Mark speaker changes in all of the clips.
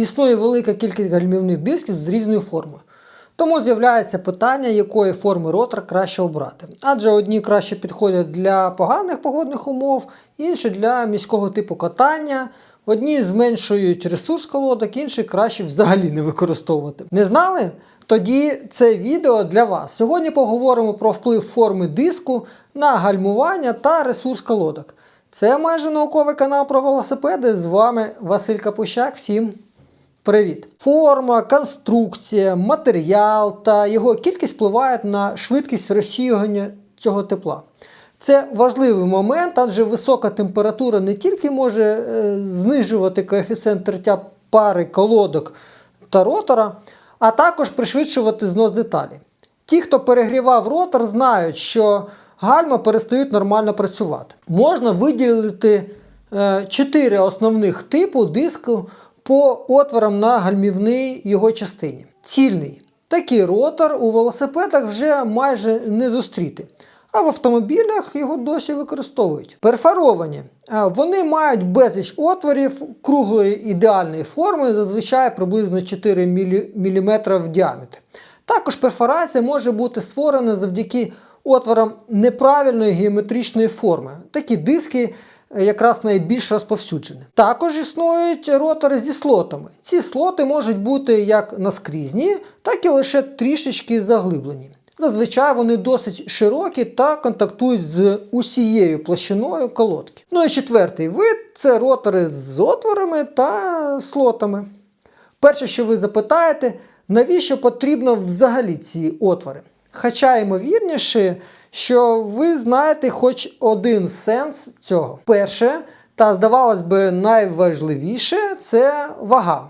Speaker 1: існує велика кількість гальмівних дисків з різною формою. Тому з'являється питання, якої форми ротор краще обрати. Адже одні краще підходять для поганих погодних умов, інші для міського типу катання. Одні зменшують ресурс колодок, інші краще взагалі не використовувати. Не знали? Тоді це відео для вас. Сьогодні поговоримо про вплив форми диску на гальмування та ресурс колодок. Це майже науковий канал про велосипеди. З вами Василь Капущак. Всім Привіт! Форма, конструкція, матеріал та його кількість впливають на швидкість розсіювання цього тепла. Це важливий момент, адже висока температура не тільки може е, знижувати коефіцієнт тертя пари колодок та ротора, а також пришвидшувати знос деталей. Ті, хто перегрівав ротор, знають, що гальма перестають нормально працювати. Можна виділити е, основних типу диску по отворам на гальмівній його частині. Цільний. Такий ротор у велосипедах вже майже не зустріти. А в автомобілях його досі використовують. Перфоровані. Вони мають безліч отворів круглої ідеальної форми, зазвичай приблизно 4 мм в діаметрі. Також перфорація може бути створена завдяки отворам неправильної геометричної форми. Такі диски якраз найбільш розповсюджені. Також існують ротори зі слотами. Ці слоти можуть бути як наскрізні, так і лише трішечки заглиблені. Зазвичай вони досить широкі та контактують з усією площиною колодки. Ну і четвертий вид це ротори з отворами та слотами. Перше, що ви запитаєте, навіщо потрібно взагалі ці отвори? Хоча ймовірніше, що ви знаєте хоч один сенс цього. Перше, та здавалось би, найважливіше це вага.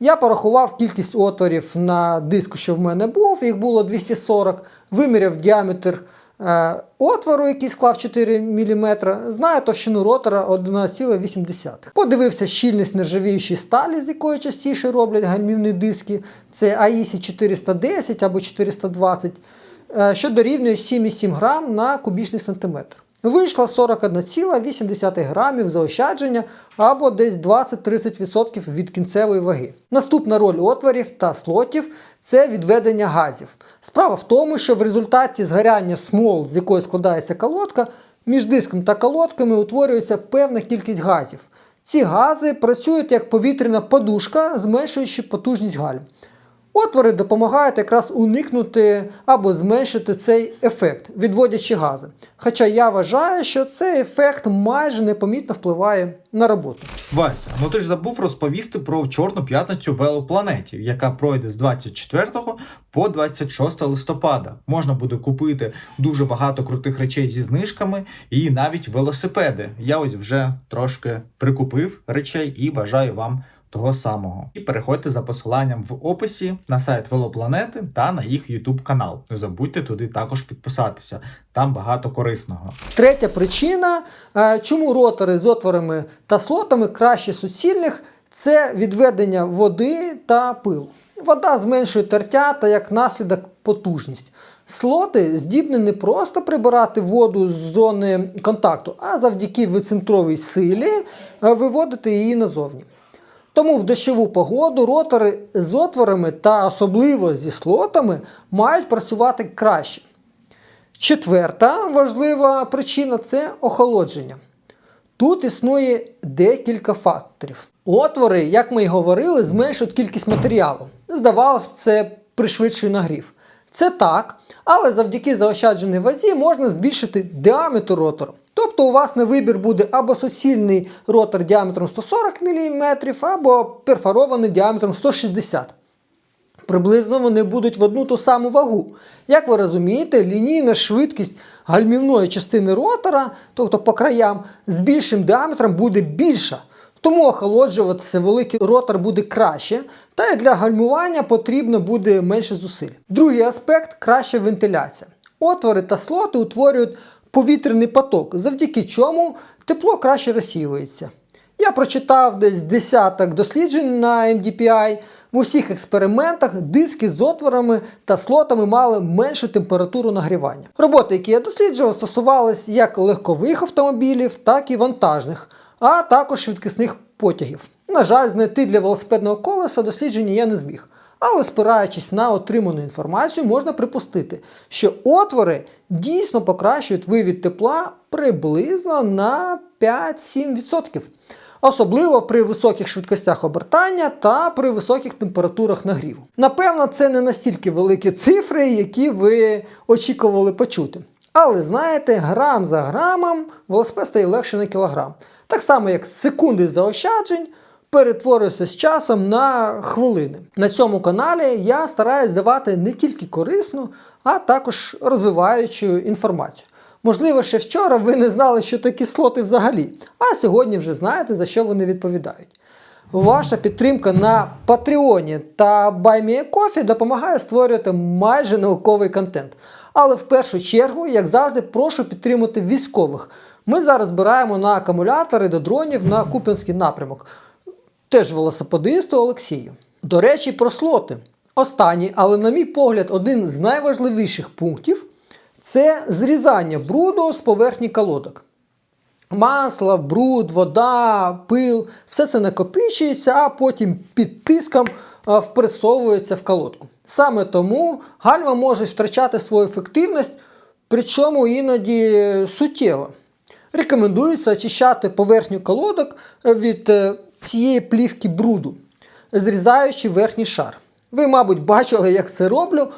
Speaker 1: Я порахував кількість отворів на диску, що в мене був, їх було 240, виміряв діаметр отвору, який склав 4 мм, знає товщину ротора 11,8. Подивився щільність нержавіючої сталі, з якої частіше роблять гальмівні диски. Це AISI 410 або 420, е, що дорівнює 7,7 грам на кубічний сантиметр. Вийшло 41,8 грамів заощадження або десь 20-30% від кінцевої ваги. Наступна роль отворів та слотів це відведення газів. Справа в тому, що в результаті згоряння смол, з якої складається колодка, між диском та колодками утворюється певна кількість газів. Ці гази працюють як повітряна подушка, зменшуючи потужність гальм. Отвори допомагають якраз уникнути або зменшити цей ефект, відводячи гази. Хоча я вважаю, що цей ефект майже непомітно впливає на роботу.
Speaker 2: Вася, ну ти ж забув розповісти про Чорну п'ятницю велопланетів, яка пройде з 24 по 26 листопада. Можна буде купити дуже багато крутих речей зі знижками і навіть велосипеди. Я ось вже трошки прикупив речей і бажаю вам того самого. І переходьте за посиланням в описі на сайт Велопланети та на їх YouTube канал. Не забудьте туди також підписатися. Там багато корисного.
Speaker 1: Третя причина, е, чому ротори з отворами та слотами краще суцільних, це відведення води та пилу. Вода зменшує тертя та як наслідок потужність. Слоти здібні не просто прибирати воду з зони контакту, а завдяки вицентровій силі е, виводити її назовні. Тому в дощову погоду ротори з отворами та особливо зі слотами мають працювати краще. Четверта важлива причина це охолодження. Тут існує декілька факторів. Отвори, як ми й говорили, зменшують кількість матеріалу. Здавалося б, це пришвидший нагрів. Це так, але завдяки заощадженій вазі можна збільшити діаметр ротору. Тобто у вас на вибір буде або суцільний ротор діаметром 140 мм, або перфорований діаметром 160 Приблизно вони будуть в одну ту саму вагу. Як ви розумієте, лінійна швидкість гальмівної частини ротора, тобто по краям, з більшим діаметром буде більша. Тому охолоджуватися великий ротор буде краще, та й для гальмування потрібно буде менше зусиль. Другий аспект краща вентиляція. Отвори та слоти утворюють повітряний поток, завдяки чому тепло краще розсіюється. Я прочитав десь десяток досліджень на MDPI. В усіх експериментах диски з отворами та слотами мали меншу температуру нагрівання. Роботи, які я досліджував, стосувалися як легкових автомобілів, так і вантажних, а також швидкісних потягів. На жаль, знайти для велосипедного колеса дослідження я не зміг. Але спираючись на отриману інформацію, можна припустити, що отвори дійсно покращують вивід тепла приблизно на 5-7%. Особливо при високих швидкостях обертання та при високих температурах нагріву. Напевно, це не настільки великі цифри, які ви очікували почути. Але знаєте, грам за грамом велосипед стає легше на кілограм. Так само, як секунди заощаджень перетворюються з часом на хвилини. На цьому каналі я стараюсь давати не тільки корисну, а також розвиваючу інформацію. Можливо, ще вчора ви не знали, що такі слоти взагалі, а сьогодні вже знаєте, за що вони відповідають. Ваша підтримка на Патреоні та BuyMeACoffee допомагає створювати майже науковий контент. Але в першу чергу, як завжди, прошу підтримати військових. Ми зараз збираємо на акумулятори до дронів на Куп'янський напрямок. Теж велосипедисту Олексію. До речі, про слоти. Останній, але, на мій погляд, один з найважливіших пунктів це зрізання бруду з поверхні колодок. Масло, бруд, вода, пил, все це накопичується, а потім під тиском впресовується в колодку. Саме тому гальма можуть втрачати свою ефективність, причому іноді суттєво. Рекомендується очищати поверхню колодок від е, цієї плівки бруду, зрізаючи верхній шар. Ви, мабуть, бачили, як це роблю,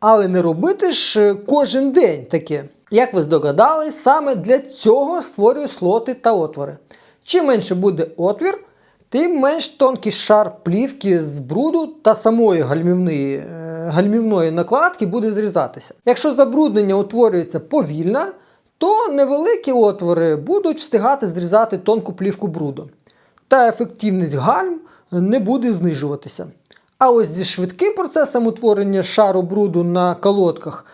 Speaker 1: але не робити ж е, кожен день таке. Як ви здогадались, саме для цього створюю слоти та отвори. Чим менше буде отвір, тим менш тонкий шар плівки з бруду та самої гальмівної, е, гальмівної накладки буде зрізатися. Якщо забруднення утворюється повільно, то невеликі отвори будуть встигати зрізати тонку плівку бруду. Та ефективність гальм не буде знижуватися. А ось зі швидким процесом утворення шару бруду на колодках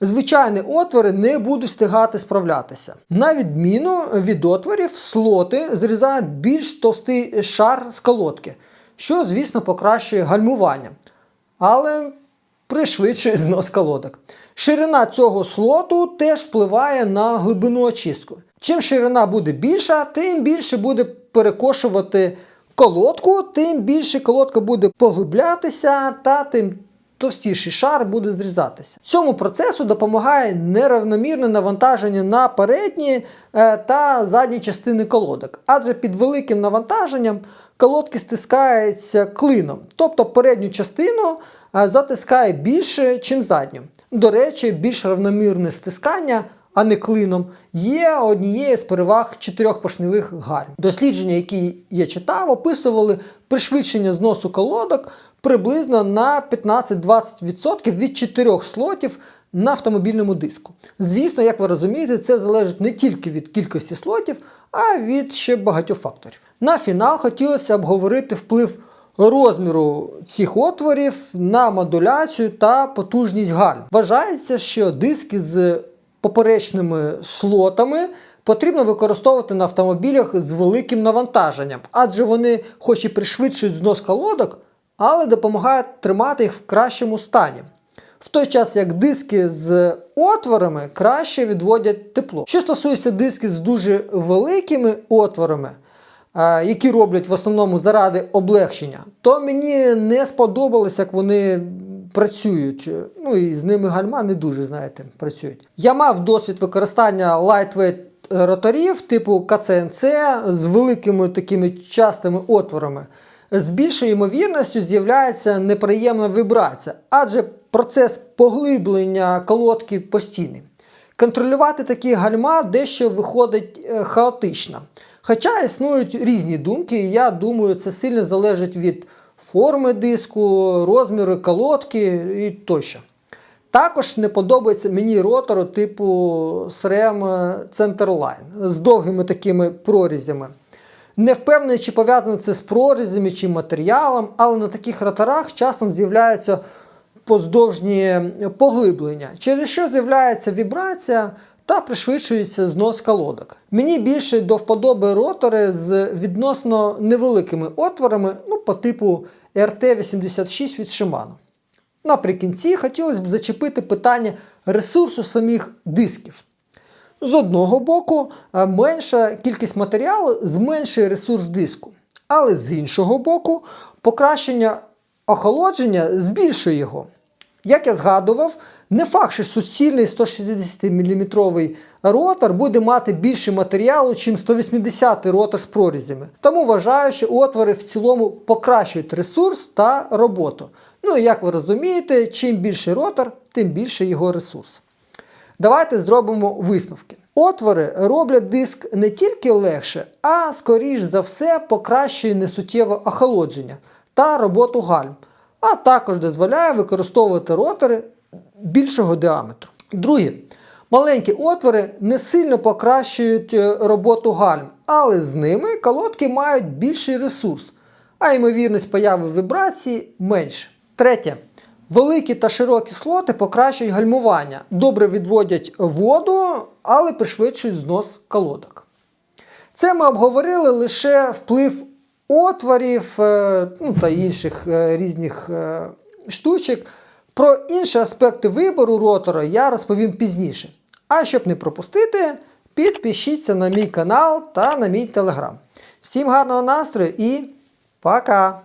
Speaker 1: звичайні отвори не будуть встигати справлятися. На відміну від отворів, слоти зрізають більш товстий шар з колодки, що, звісно, покращує гальмування. Але пришвидшує знос колодок. Ширина цього слоту теж впливає на глибину очистку. Чим ширина буде більша, тим більше буде перекошувати колодку, тим більше колодка буде поглиблятися, та тим товстіший шар буде зрізатися. Цьому процесу допомагає неравномірне навантаження на передні е, та задні частини колодок, адже під великим навантаженням колодки стискаються клином, тобто передню частину е, затискає більше, ніж задню. До речі, більш равномірне стискання. А не клином, є однією з переваг чотирьохпоршневих гальм. Дослідження, які я читав, описували пришвидшення зносу колодок приблизно на 15-20% від чотирьох слотів на автомобільному диску. Звісно, як ви розумієте, це залежить не тільки від кількості слотів, а від ще багатьох факторів. На фінал хотілося обговорити вплив розміру цих отворів на модуляцію та потужність гальм. Вважається, що диски з поперечними слотами потрібно використовувати на автомобілях з великим навантаженням, адже вони, хоч і пришвидшують знос колодок, але допомагають тримати їх в кращому стані. В той час як диски з отворами краще відводять тепло. Що стосується дисків з дуже великими отворами, е, які роблять в основному заради облегчення, то мені не сподобалось, як вони працюють. Ну і з ними гальма не дуже, знаєте, працюють. Я мав досвід використання lightweight роторів типу КЦНЦ з великими такими частими отворами. З більшою ймовірністю з'являється неприємна вібрація, адже процес поглиблення колодки постійний. Контролювати такі гальма дещо виходить е, хаотично. Хоча існують різні думки, і я думаю, це сильно залежить від форми диску, розміру колодки і тощо. Також не подобається мені ротору типу SRAM Centerline з довгими такими прорізями. Не впевнений, чи пов'язано це з прорізями чи матеріалом, але на таких роторах часом з'являються поздовжні поглиблення, через що з'являється вібрація та пришвидшується знос колодок. Мені більше до вподоби ротори з відносно невеликими отворами, ну, по типу RT86 від Shimano. Наприкінці хотілося б зачепити питання ресурсу самих дисків. З одного боку, е, менша кількість матеріалу зменшує ресурс диску. Але з іншого боку, покращення охолодження збільшує його. Як я згадував, не факт, що суцільний 160-мм ротор буде мати більше матеріалу, ніж 180 ротор з прорізями. Тому вважаю, що отвори в цілому покращують ресурс та роботу. Ну і як ви розумієте, чим більший ротор, тим більше його ресурс. Давайте зробимо висновки. Отвори роблять диск не тільки легше, а скоріш за все покращує несуттєве охолодження та роботу гальм, а також дозволяє використовувати ротори більшого діаметру. Друге, маленькі отвори не сильно покращують е, роботу гальм, але з ними колодки мають більший ресурс, а ймовірність появи вібрації менше. Третє. Великі та широкі слоти покращують гальмування, добре відводять воду, але пришвидшують знос колодок. Це ми обговорили лише вплив отворів е, ну, та інших е, різних штучок. Про інші аспекти вибору ротора я розповім пізніше. А щоб не пропустити, підпишіться на мій канал та на мій телеграм. Всім гарного настрою і пока!